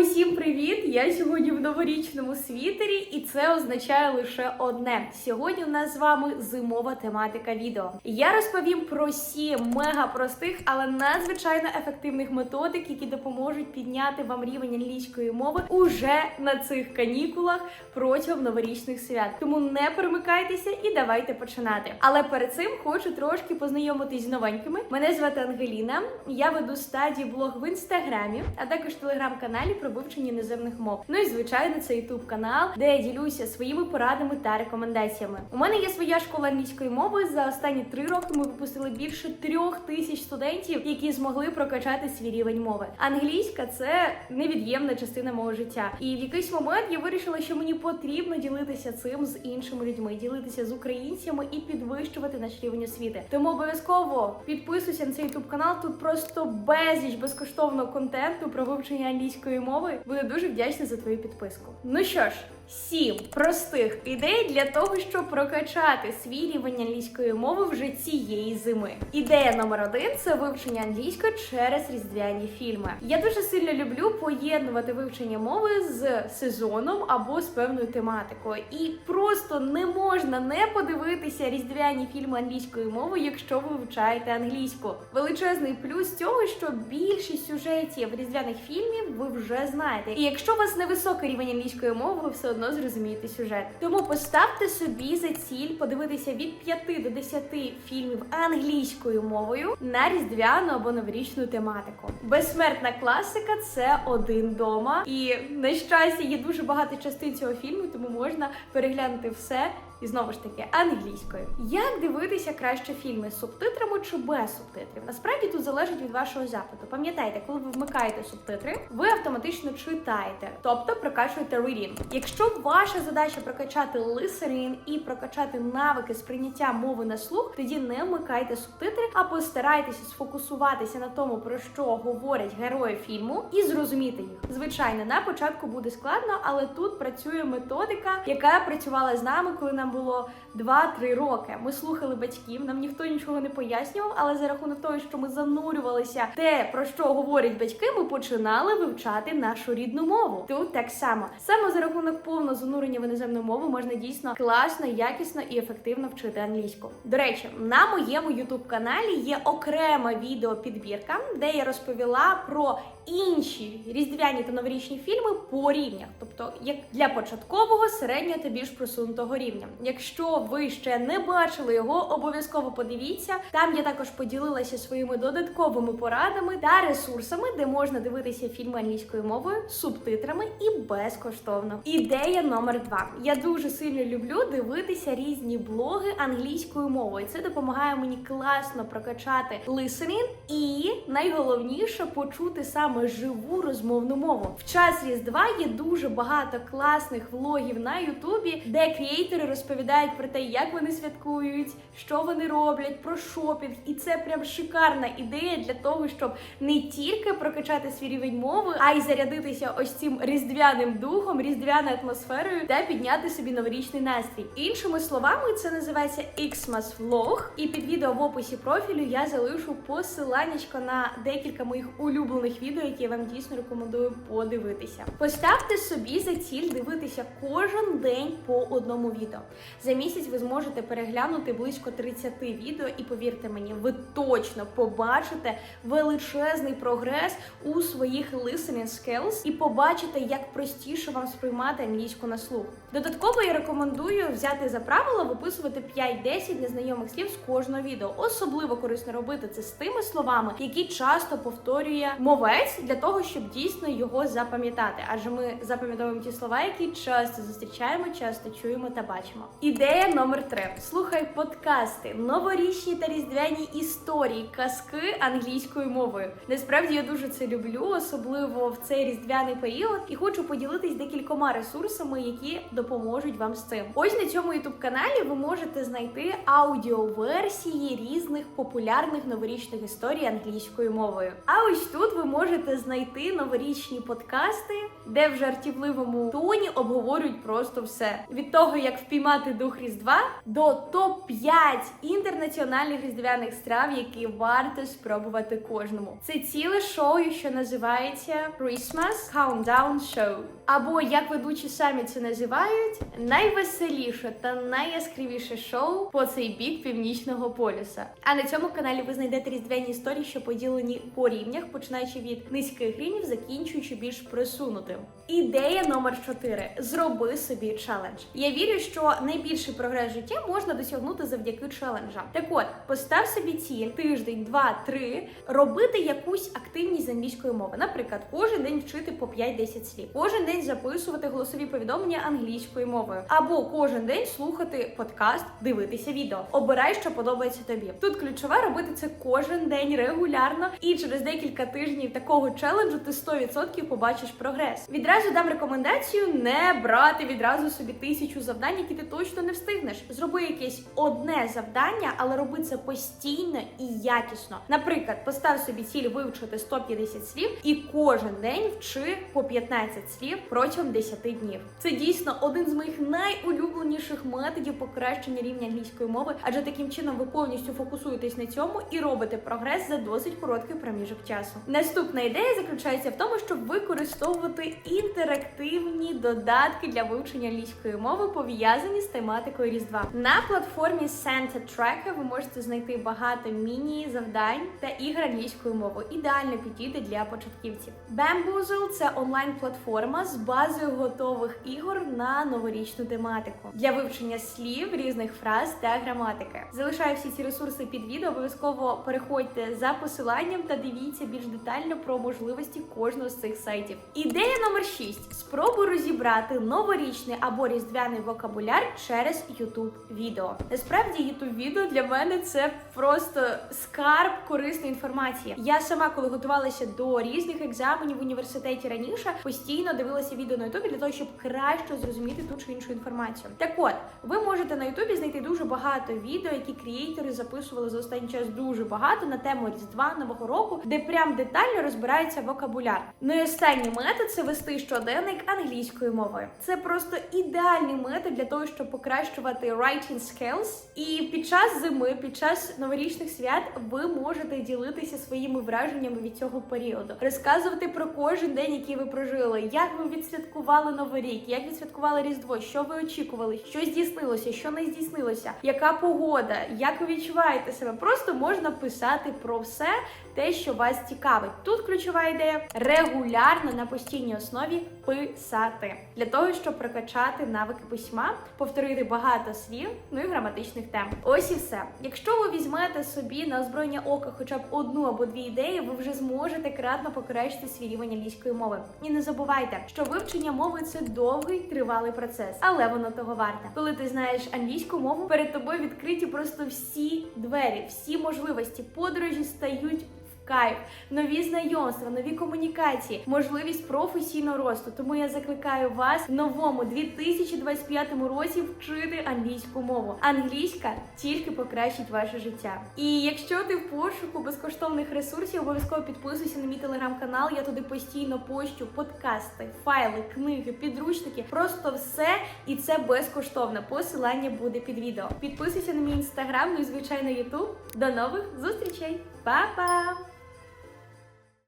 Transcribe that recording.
Усім привіт! Я сьогодні в новорічному світері, і це означає лише одне: сьогодні у нас з вами зимова тематика відео. Я розповім про сім мега простих, але надзвичайно ефективних методик, які допоможуть підняти вам рівень англійської мови уже на цих канікулах протягом новорічних свят. Тому не перемикайтеся і давайте починати. Але перед цим хочу трошки познайомитись з новенькими. Мене звати Ангеліна. Я веду стадії блог в інстаграмі, а також телеграм-каналі про вивчення іноземних мов. Ну і звичайно, це ютуб канал, де я ділюся своїми порадами та рекомендаціями. У мене є своя школа англійської мови. За останні три роки ми випустили більше трьох тисяч студентів, які змогли прокачати свій рівень мови. Англійська це невід'ємна частина мого життя. І в якийсь момент я вирішила, що мені потрібно ділитися цим з іншими людьми, ділитися з українцями і підвищувати наш рівень освіти. Тому обов'язково підписуйся на цей ютуб канал. Тут просто безліч безкоштовного контенту про вивчення англійської мови. Буду дуже вдячна за твою підписку. Ну що ж. Сім простих ідей для того, щоб прокачати свій рівень англійської мови вже цієї зими. Ідея номер один це вивчення англійської через різдвяні фільми. Я дуже сильно люблю поєднувати вивчення мови з сезоном або з певною тематикою. І просто не можна не подивитися різдвяні фільми англійською мовою, якщо ви вивчаєте англійську. Величезний плюс цього, що більшість сюжетів різдвяних фільмів ви вже знаєте. І якщо у вас невисокий рівень англійської мови, ви все одно зрозумієте сюжет. Тому поставте собі за ціль подивитися від 5 до 10 фільмів англійською мовою на різдвяну або новорічну тематику. Безсмертна класика це один дома. І на щастя є дуже багато частин цього фільму, тому можна переглянути все. І знову ж таки англійською. Як дивитися краще фільми з субтитрами чи без субтитрів? Насправді тут залежить від вашого запиту. Пам'ятайте, коли ви вмикаєте субтитри, ви автоматично читаєте, тобто прокачуєте reading. Якщо ваша задача прокачати listening і прокачати навики сприйняття мови на слух, тоді не вмикайте субтитри, а постарайтеся сфокусуватися на тому, про що говорять герої фільму, і зрозуміти їх. Звичайно, на початку буде складно, але тут працює методика, яка працювала з нами, коли нам було 2-3 роки. Ми слухали батьків, нам ніхто нічого не пояснював, але за рахунок того, що ми занурювалися те, про що говорять батьки, ми починали вивчати нашу рідну мову. Тут так само. Саме за рахунок повного занурення в іноземну мову можна дійсно класно, якісно і ефективно вчити англійську. До речі, на моєму youtube каналі є окрема відеопідбірка, де я розповіла про інші різдвяні та новорічні фільми по рівнях, тобто як для початкового, середнього та більш просунутого рівня. Якщо ви ще не бачили його, обов'язково подивіться. Там я також поділилася своїми додатковими порадами та ресурсами, де можна дивитися фільми англійською мовою, субтитрами і безкоштовно. Ідея номер два. Я дуже сильно люблю дивитися різні блоги англійською мовою. Це допомагає мені класно прокачати listening і найголовніше почути саме живу розмовну мову. В час різдва є дуже багато класних влогів на Ютубі, де креатори розповідають про те, як вони святкують, що вони роблять, про шопінг. І це прям шикарна ідея для того, щоб не тільки прокачати свій рівень мови, а й зарядитися ось цим різдвяним духом, різдвяною атмосферою та підняти собі новорічний настрій. Іншими словами, це називається Xmas Vlog. І під відео в описі профілю я залишу посиланнячко на декілька моїх улюблених відео, які я вам дійсно рекомендую подивитися. Поставте собі за ціль дивитися кожен день по одному відео. За місяць ви зможете переглянути близько 30 відео, і повірте мені, ви точно побачите величезний прогрес у своїх listening skills і побачите, як простіше вам сприймати англійську на слух. Додатково я рекомендую взяти за правило виписувати 5-10 незнайомих слів з кожного відео. Особливо корисно робити це з тими словами, які часто повторює мовець для того, щоб дійсно його запам'ятати. Адже ми запам'ятовуємо ті слова, які часто зустрічаємо, часто чуємо та бачимо. Ідея номер три: слухай подкасти, новорічні та різдвяні історії, казки англійською мовою. Насправді я дуже це люблю, особливо в цей різдвяний період, і хочу поділитись декількома ресурсами, які допоможуть вам з цим. Ось на цьому youtube каналі ви можете знайти аудіоверсії різних популярних новорічних історій англійською мовою. А ось тут ви можете знайти новорічні подкасти, де в жартівливому тоні обговорюють просто все від того, як впіймати дух Різдва, до топ 5 інтернаціональних різдвяних страв, які варто спробувати кожному. Це ціле шоу, що називається Christmas Countdown Show. Або як ведучі самі це називають, найвеселіше та найяскравіше шоу по цей бік північного полюса. А на цьому каналі ви знайдете різдвяні історії, що поділені по рівнях, починаючи від низьких рівнів, закінчуючи більш просунутим. Ідея номер 4. Зроби собі челендж. Я вірю, що найбільший прогрес житті можна досягнути завдяки челенджам. Так от, постав собі ціль тиждень, два, три, робити якусь активність з англійської мови. Наприклад, кожен день вчити по 5-10 слів, кожен день записувати голосові повідомлення англійською мовою, або кожен день слухати подкаст, дивитися відео. Обирай, що подобається тобі. Тут ключове робити це кожен день регулярно, і через декілька тижнів такого челенджу ти 100% побачиш прогрес. Відразу дам рекомендацію не брати відразу собі тисячу завдань, які ти точно не встигнеш. Зроби якесь одне завдання, але роби це постійно і якісно. Наприклад, постав собі ціль вивчити 150 слів і кожен день вчи по 15 слів протягом 10 днів. Це дійсно один з моїх найулюбленіших методів покращення рівня англійської мови, адже таким чином ви повністю фокусуєтесь на цьому і робите прогрес за досить короткий проміжок часу. Наступна ідея заключається в тому, щоб використовувати інтерактивні додатки для вивчення англійської мови, пов'язані з тематикою Різдва. На платформі Santa Tracker ви можете знайти багато міні-завдань та ігр англійською мовою. Ідеально підійде для початківців. Bamboozle – це онлайн-платформа з базою готових ігор на новорічну тематику для вивчення слів, різних фраз та граматики. Залишаю всі ці ресурси під відео. Обов'язково переходьте за посиланням та дивіться більш детально про можливості кожного з цих сайтів. Ідея номер 6. Спробуй розібрати новорічний або різдвяний вокабуляр через YouTube відео. Насправді YouTube відео для мене це просто скарб корисної інформації. Я сама, коли готувалася до різних екзаменів в університеті раніше, постійно дивилася відео на YouTube для того, щоб краще зрозуміти ту чи іншу інформацію. Так от, ви можете на YouTube знайти дуже багато відео, які креатори записували за останній час дуже багато на тему Різдва Нового року, де прям детально розбирається вокабуляр. Ну і останній метод це вести щоденник англійською мовою. Це просто ідеальний метод для того, щоб покращувати writing skills. І під час зими, під час новорічних свят, ви можете ділитися своїми враженнями від цього періоду, розказувати про кожен день, який ви прожили, як ви відсвяткували новий рік, як відсвяткували Різдво, що ви очікували, що здійснилося, що не здійснилося, яка погода, як ви відчуваєте себе. Просто можна писати про все те, що вас цікавить. Тут ключова ідея регулярно на постійній основі писати для того, щоб прокачати навики письма, повторити багато слів, ну і граматичних тем. Ось і все. Якщо ви візьмете собі на озброєння ока хоча б одну або дві ідеї, ви вже зможете кратно покращити свій рівень англійської мови. І не забувайте, що вивчення мови це довгий тривалий процес, але воно того варте. Коли ти знаєш англійську мову, перед тобою відкриті просто всі двері, всі можливості, подорожі стають. Кайф, нові знайомства, нові комунікації, можливість професійного росту. Тому я закликаю вас в новому 2025 році вчити англійську мову. Англійська тільки покращить ваше життя. І якщо ти в пошуку безкоштовних ресурсів, обов'язково підписуйся на мій телеграм-канал. Я туди постійно пощу подкасти, файли, книги, підручники, просто все, і це безкоштовно. Посилання буде під відео. Підписуйся на мій інстаграм, ну і звичайно ютуб. До нових зустрічей, Па-па!